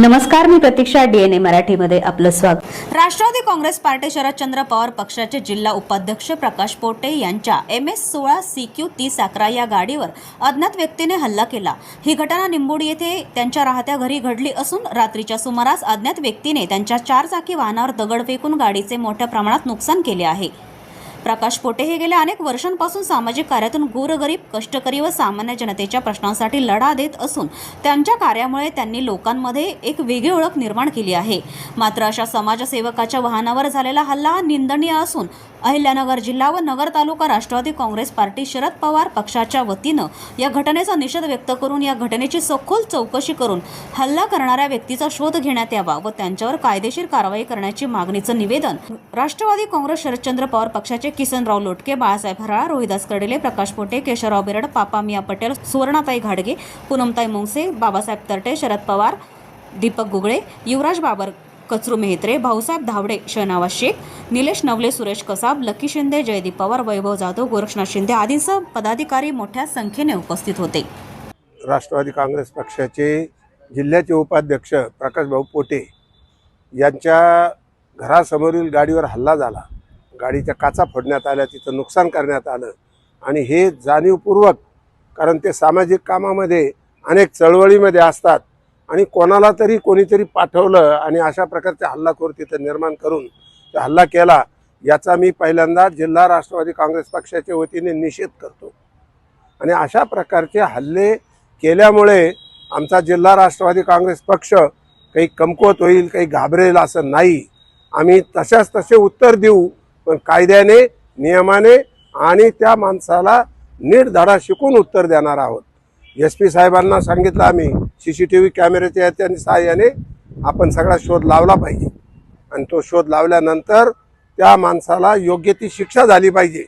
नमस्कार मी प्रतीक्षा डीएनए मराठीमध्ये आपलं स्वागत. राष्ट्रवादी काँग्रेस पार्टी शरदचंद्र पवार पक्षाचे जिल्हा उपाध्यक्ष प्रकाश पोटे यांच्या एम एस सोळा सी क्यू तीस अकरा या गाडीवर अज्ञात व्यक्तीने हल्ला केला. ही घटना निंबोडी येथे त्यांच्या राहत्या घरी घडली असून रात्रीच्या सुमारास अज्ञात व्यक्तीने त्यांच्या चारचाकी वाहनावर दगड फेकून गाडीचे मोठ्या प्रमाणात नुकसान केले आहे. प्रकाश पोटे हे गेल्या अनेक वर्षांपासून सामाजिक कार्यातून गोरगरीब कष्टकरी व सामान्य जनतेच्या प्रश्नांसाठी लढा देत असून त्यांच्या कार्यामुळे त्यांनी लोकांमध्ये एक वेगळी ओळख निर्माण केली आहे. मात्र अशा समाजसेवकाच्या वाहनावर झालेला हल्ला हा निंदनीय असून अहिल्यानगर जिल्हा व नगर तालुका राष्ट्रवादी काँग्रेस पार्टी शरद पवार पक्षाच्या वतीनं या घटनेचा निषेध व्यक्त करून या घटनेची सखोल चौकशी करून हल्ला करणाऱ्या व्यक्तीचा शोध घेण्यात यावा व त्यांच्यावर कायदेशीर कारवाई करण्याची मागणीचं निवेदन राष्ट्रवादी काँग्रेस शरदचंद्र पवार पक्षाचे किसनराव लोटके बाळासाहेब हराळ रोहिदास कडेले प्रकाश पोटे केशवराव बेरड पापा मिया पटेल सुवर्णाताई घाडगे पूनमताई मुंगसे बाबासाहेब तरटे शरद पवार दीपक गुगळे युवराज बाबर कचरू मेहत्रे भाऊसाहेब धावडे शहनावाज शेख निलेश नवले सुरेश कसाब लकी शिंदे जयदीप पवार वैभव जाधव गोरक्षनाथ शिंदे आदींसह पदाधिकारी मोठ्या संख्येने उपस्थित होते. राष्ट्रवादी काँग्रेस पक्षाचे जिल्ह्याचे उपाध्यक्ष प्रकाशभाऊ पोटे यांच्या घरासमोरील गाडीवर हल्ला झाला. गाडीच्या काचा फोडण्यात आल्या तिचं नुकसान करण्यात आलं. आणि हे जाणीवपूर्वक कारण ते सामाजिक कामामध्ये अनेक चळवळीमध्ये असतात आणि कोणाला तरी कोणीतरी पाठवलं आणि अशा प्रकारचे हल्लाखोर तिथं निर्माण करून ते हल्ला केला याचा मी पहिल्यांदा जिल्हा राष्ट्रवादी काँग्रेस पक्षाच्या वतीने निषेध करतो. आणि अशा प्रकारचे हल्ले केल्यामुळे आमचा जिल्हा राष्ट्रवादी काँग्रेस पक्ष काही कमकुवत होईल काही घाबरेल असं नाही. आम्ही तशाच तसे उत्तर देऊ पण कायद्याने नियमाने आणि त्या माणसाला नीट धडा शिकून उत्तर देणार आहोत. एस पी साहेबांना सांगितलं आम्ही सी सी टी व्ही कॅमेऱ्याच्या याच्या सहाय्याने आपण सगळा शोध लावला पाहिजे. आणि तो शोध लावल्यानंतर त्या माणसाला योग्य ती शिक्षा झाली पाहिजे.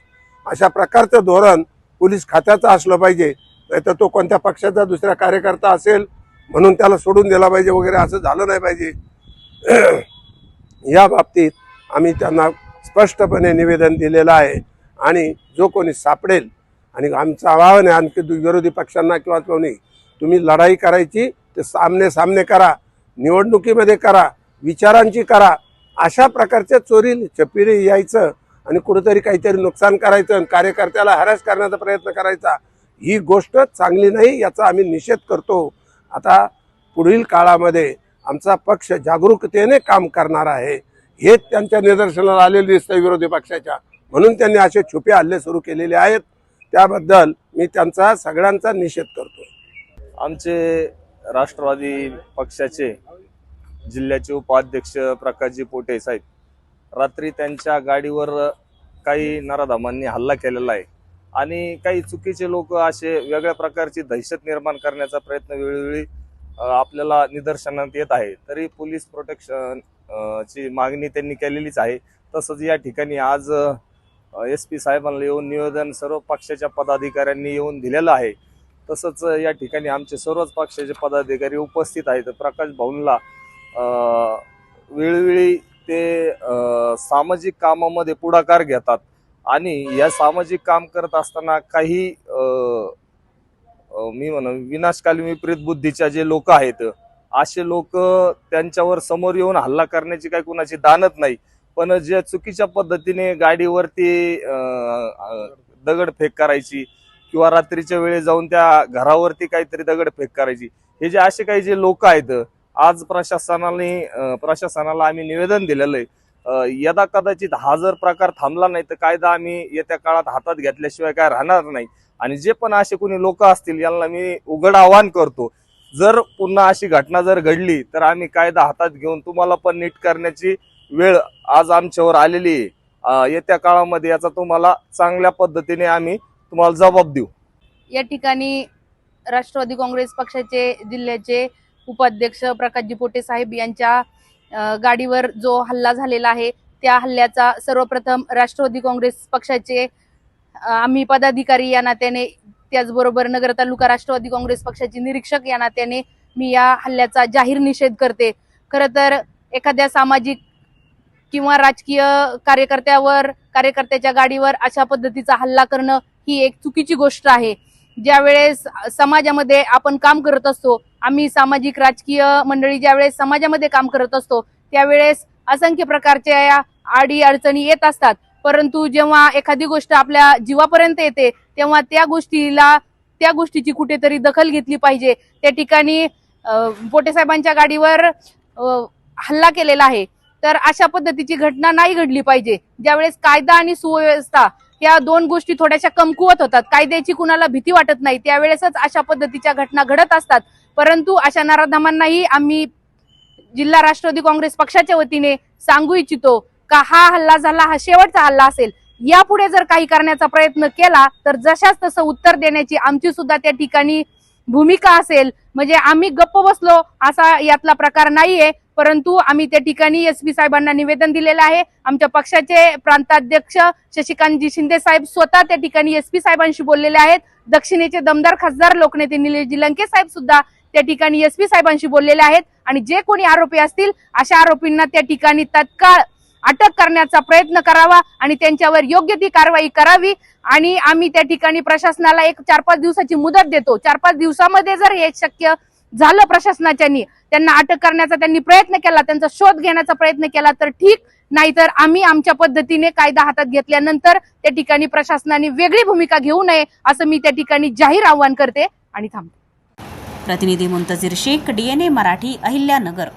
अशा प्रकारचं धोरण पोलीस खात्याचं असलं पाहिजे. नाहीतर तो कोणत्या पक्षाचा दुसरा कार्यकर्ता असेल म्हणून त्याला सोडून दिला पाहिजे वगैरे असं झालं नाही पाहिजे. या बाबतीत आम्ही त्यांना स्पष्टपणे निवेदन दिलेलं आहे. आणि जो कोणी सापडेल आणि आमचं आवाहन आहे आणखी दु- विरोधी पक्षांना किंवा कोणी तुम्ही लढाई करायची ते सामने सामने करा निवडणुकीमध्ये करा विचारांची करा अशा प्रकारच्या चोरी चपिरी यायचं आणि कुठंतरी काहीतरी नुकसान करायचं आणि कार्यकर्त्याला हरास करण्याचा प्रयत्न करायचा ही गोष्ट चांगली नाही याचा आम्ही निषेध करतो. आता पुढील काळामध्ये आमचा पक्ष जागरूकतेने काम करणार आहे. हेच त्यांच्या निदर्शनाला आलेले दिसतं विरोधी पक्षाच्या. म्हणून त्यांनी असे छुपे हल्ले सुरू केलेले आहेत. त्याबद्दल मी त्यांचा सगळ्यांचा निषेध करतो आमचे राष्ट्रवादी पक्षाचे जिल्ह्याचे उपाध्यक्ष प्रकाशजी पोटे साहेब रात्री त्यांच्या गाडीवर काही नराधामांनी हल्ला केलेला आहे. आणि काही चुकीचे लोक असे वेगळ्या प्रकारची दहशत निर्माण करण्याचा प्रयत्न वेळोवेळी आपल्याला निदर्शनात येत आहे. तरी पोलीस प्रोटेक्शन ची मागणी त्यांनी केलेलीच आहे. तसंच या ठिकाणी आज एस पी साहेबांना येऊन निवेदन सर्व पक्षाच्या पदाधिकाऱ्यांनी येऊन दिलेलं आहे. तसंच या ठिकाणी आमचे सर्वच पक्षाचे पदाधिकारी उपस्थित आहेत. प्रकाश भाऊंला वेळोवेळी ते सामाजिक कामामध्ये पुढाकार घेतात. आणि या सामाजिक काम करत असताना काही मी म्हणा विनाशकालीन विपरीत बुद्धीच्या जे लोक आहेत असे लोक त्यांच्यावर समोर येऊन हल्ला करण्याची काही कुणाची दानत नाही. पण जे चुकीच्या पद्धतीने गाडीवरती दगड फेक दगडफेक करायची किंवा रात्रीच्या वेळी जाऊन त्या घरावरती काहीतरी दगडफेक करायची हे जे असे काही जे लोक आहेत आज प्रशासनाने प्रशासनाला आम्ही निवेदन दिलेलं आहे. यदा कदाचित हा जर प्रकार थांबला नाही तर कायदा आम्ही येत्या काळात हातात घेतल्याशिवाय काय राहणार नाही. आणि जे पण असे कोणी लोक असतील यांना मी उघड आवाहन करतो. जर पुन्हा अशी घटना जर घडली तर आम्ही कायदा हातात घेऊन तुम्हाला पण नीट करण्याची वेळ आज आमच्यावर आलेली आहे. येत्या काळामध्ये याचा तुम्हाला चांगल्या पद्धतीने आम्ही तुम्हाला जबाब देऊ. या ठिकाणी राष्ट्रवादी काँग्रेस पक्षाचे जिल्ह्याचे उपाध्यक्ष प्रकाशजी पोटे साहेब यांच्या गाडीवर जो हल्ला झालेला आहे त्या हल्ल्याचा सर्वप्रथम राष्ट्रवादी काँग्रेस पक्षाचे आम्ही पदाधिकारी या नात्याने त्याचबरोबर नगर तालुका राष्ट्रवादी काँग्रेस पक्षाचे निरीक्षक या नात्याने मी या हल्ल्याचा जाहीर निषेध करते. खरं तर एखाद्या सामाजिक किंवा राजकीय कार्यकर्त्यावर कार्यकर्त्याच्या गाडीवर अशा पद्धतीचा हल्ला करणं ही एक चुकीची गोष्ट आहे. ज्यावेळेस समाजामध्ये आपण काम करत असतो आम्ही सामाजिक राजकीय मंडळी ज्यावेळेस समाजामध्ये काम करत असतो त्यावेळेस असंख्य प्रकारच्या आडी अडचणी येत असतात. परंतु जेव्हा एखादी गोष्ट आपल्या जीवापर्यंत येते तेव्हा त्या गोष्टीला त्या गोष्टीची कुठेतरी दखल घेतली पाहिजे. त्या ठिकाणी पोटेसाहेबांच्या पोटे साहेबांच्या गाडीवर हल्ला केलेला आहे. तर अशा पद्धतीची घटना नाही घडली पाहिजे. ज्यावेळेस कायदा आणि सुव्यवस्था या दोन गोष्टी थोड्याशा कमकुवत होतात कायद्याची कुणाला भीती वाटत नाही त्यावेळेसच अशा पद्धतीच्या घटना घडत असतात. परंतु अशा नराधामांनाही आम्ही जिल्हा राष्ट्रवादी काँग्रेस पक्षाच्या वतीने सांगू इच्छितो का हा हल्ला झाला हा शेवटचा हल्ला असेल यापुढे जर काही करण्याचा प्रयत्न केला तर जशाच तसं उत्तर देण्याची आमची सुद्धा त्या ठिकाणी भूमिका असेल. म्हणजे आम्ही गप्प बसलो असा यातला प्रकार नाहीये. परंतु आम्ही त्या ठिकाणी एस पी साहेबांना निवेदन दिलेलं आहे. आमच्या पक्षाचे प्रांताध्यक्ष शशिकांतजी शिंदे साहेब स्वतः त्या ठिकाणी एस पी साहेबांशी बोललेले आहेत. दक्षिणेचे दमदार खासदार लोकनेते निलेशजी लंके साहेब सुद्धा त्या ठिकाणी एस पी साहेबांशी बोललेले आहेत. आणि जे कोणी आरोपी असतील अशा आरोपींना त्या ठिकाणी तत्काळ अटक करण्याचा प्रयत्न करावा आणि त्यांच्यावर योग्य ती कारवाई करावी. आणि आम्ही त्या ठिकाणी प्रशासनाला एक चार पाच दिवसाची मुदत देतो. चार पाच दिवसामध्ये जर हे शक्य झालं प्रशासनाच्यानी त्यांना अटक करण्याचा त्यांनी प्रयत्न केला त्यांचा शोध घेण्याचा प्रयत्न केला तर ठीक. नाहीतर आम्ही आमच्या पद्धतीने कायदा हातात घेतल्यानंतर त्या ठिकाणी प्रशासनाने वेगळी भूमिका घेऊ नये असं मी त्या ठिकाणी जाहीर आव्हान करते आणि थांबते. प्रतिनिधी मुंतजीर शेख डीएनए मराठी अहिल्यानगर.